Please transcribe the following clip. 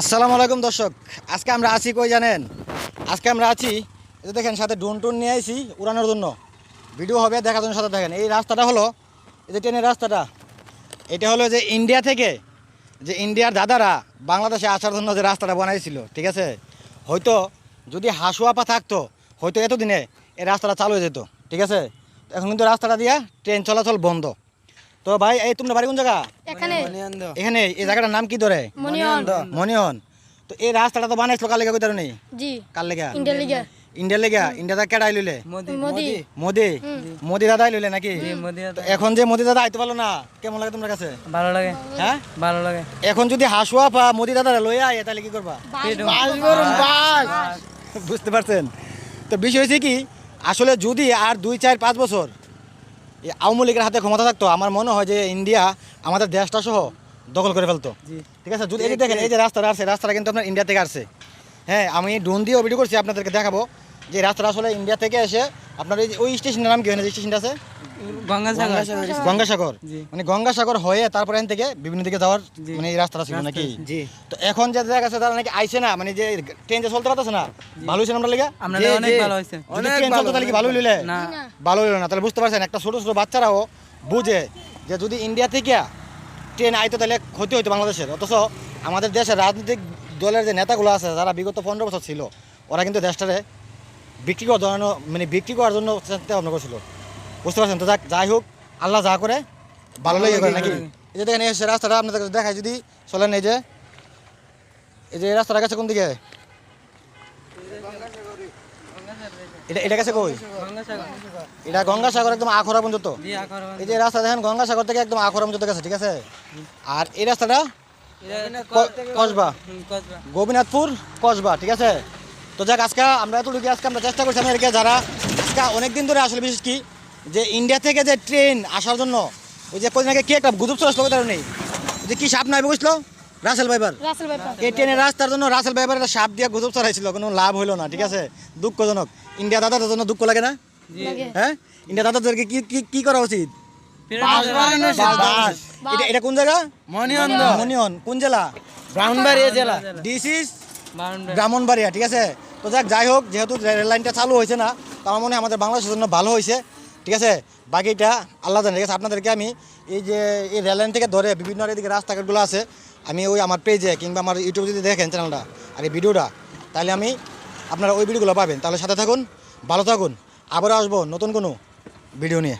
আসসালামু আলাইকুম দর্শক, আজকে আমরা আছি কই জানেন? আজকে আমরা আছি, এই দেখেন সাথে ড্রোন টুন নিয়ে আইছি উড়ানোর জন্য। ভিডিও হবে, দেখার জন্য সাথে দেখেন এই রাস্তাটা হলো, এই যে ট্রেনের রাস্তাটা, এটা হলো যে ইন্ডিয়া থেকে, যে ইন্ডিয়ার দাদারা বাংলাদেশে আসার জন্য যে রাস্তাটা বানাইছিল, ঠিক আছে? হয়তো যদি হাসুয়াপা থাকতো, হয়তো এতদিনে এই রাস্তাটা চালু হয়ে যেত, ঠিক আছে? এখন কিন্তু রাস্তাটা দিয়া ট্রেন চলাচল বন্ধ। তো ভাই এই তোমরা বাড়ি কোন জায়গা? এখানে। এখানে এই জায়গাটার নাম কি ধরে? মনিয়ন মনিয়ন তো এই রাস্তাটা তো বানাইছিল কার লেগে কইতার নেই জি। কার লেগে? ইন্ডিয়া লিগা। ইন্ডিয়া লেগে। মোদি। মোদি। লইলে নাকি? এখন যে মোদি দাদা আইতে পারল না কেমন লাগে তোমার কাছে? ভালো লাগে। হ্যাঁ? ভালো লাগে। এখন যদি হাসুয়া পা মোদি দাদারা লইয়া আয় তাহলে কি করবা? বুঝতে পারছেন? তো বিষয় হয়েছে কি আসলে যদি আর দুই চার পাঁচ বছর আওয়ামী লীগের হাতে ক্ষমতা থাকতো আমার মনে হয় যে ইন্ডিয়া আমাদের দেশটা সহ দখল করে ফেলতো। ঠিক আছে? যদি এই দেখেন এই যে রাস্তাটা আসছে রাস্তাটা কিন্তু আপনার ইন্ডিয়া থেকে আসছে। হ্যাঁ আমি ড্রোন দিয়ে ভিডিও করছি আপনাদেরকে দেখাবো যে রাস্তাটা আসলে ইন্ডিয়া থেকে এসে আপনার এই ওই স্টেশনের নাম কি হয় যে স্টেশনটা আছে? গঙ্গাসাগর। মানে গঙ্গাসাগর হয়ে তারপরে এখান থেকে বিভিন্ন দিকে যাওয়ার মানে এই রাস্তাটা ছিল নাকি? তো এখন যে দেখা গেছে তারা নাকি আইছে না মানে যে ট্রেন যে চলতে পারতেছে না ভালো হয়েছে আমরা লেগে? অনেক ভালো হয়েছে। ট্রেন চলতো তাহলে কি ভালো হইলে? না। ভালো হইল না তাহলে বুঝতে পারছেন একটা ছোট ছোট বাচ্চারাও বুঝে যে যদি ইন্ডিয়া থেকে ট্রেন আইতো তাহলে ক্ষতি হইতো বাংলাদেশের। অথচ আমাদের দেশের রাজনৈতিক দলের যে নেতাগুলো আছে যারা বিগত পনেরো বছর ছিল ওরা কিন্তু দেশটারে বিক্রি করার জন্য মানে বিক্রি করার জন্য চেষ্টা ভাবনা করছিল। বুঝতে পারছেন? তো যাক যাই হোক আল্লাহ যা করে ভালো লেগে করে নাকি? এই যে দেখেন এই রাস্তাটা আপনাদের দেখায় যদি চলেন এই যে। এই যে এই রাস্তাটা গেছে কোন দিকে? এটা এটা গেছে কই? এটা গঙ্গাসাগর একদম আখরা পর্যন্ত। এই যে রাস্তা দেখেন গঙ্গাসাগর থেকে একদম আখরা পর্যন্ত গেছে ঠিক আছে? আর এই রাস্তাটা কসবা। কসবা। গোপীনাথপুর কসবা ঠিক আছে? তো যাক আজকে আমরা এতটুকু আজকে আমরা চেষ্টা করছি আমাদেরকে যারা আজকে অনেকদিন ধরে আসলে বিশেষ কি যে ইন্ডিয়া থেকে যে ট্রেন আসার জন্য ওই যে কদিন আগে কি একটা গুজব চলে আসলো তার নেই যে কি সাপ নাই বুঝলো রাসেল ভাইবার এই ট্রেনের রাস্তার জন্য রাসেল ভাইবার একটা সাপ দিয়ে গুজব চড়াইছিল কোনো লাভ হইল না ঠিক আছে? দুঃখজনক। ইন্ডিয়া দাদাদের জন্য দুঃখ লাগে না? হ্যাঁ? ইন্ডিয়া দাদাদেরকে কি কি কি করা উচিত? এটা এটা কোন জায়গা? মনিয়ন্দ মনিয়ন। কোন জেলা? ব্রাহ্মণবাড়িয়া জেলা। This is Brahmanbaria. ঠিক আছে? তো যাক যাই হোক যেহেতু রেল লাইনটা চালু হয়েছে না তো আমার মনে হয় আমাদের বাংলাদেশের জন্য ভালো হয়েছে। ঠিক আছে? বাকিটা আল্লাহ জানে, ঠিক আছে? আপনাদেরকে আমি এই যে এই রেল লাইন থেকে ধরে বিভিন্ন এদিকে রাস্তাঘাটগুলো আছে, আমি ওই আমার পেজে কিংবা আমার ইউটিউবে যদি দেখেন চ্যানেলটা আর এই ভিডিওটা তাহলে আমি আপনারা ওই ভিডিওগুলো পাবেন। তাহলে সাথে থাকুন, ভালো থাকুন, আবারও আসব নতুন কোনো ভিডিও নিয়ে।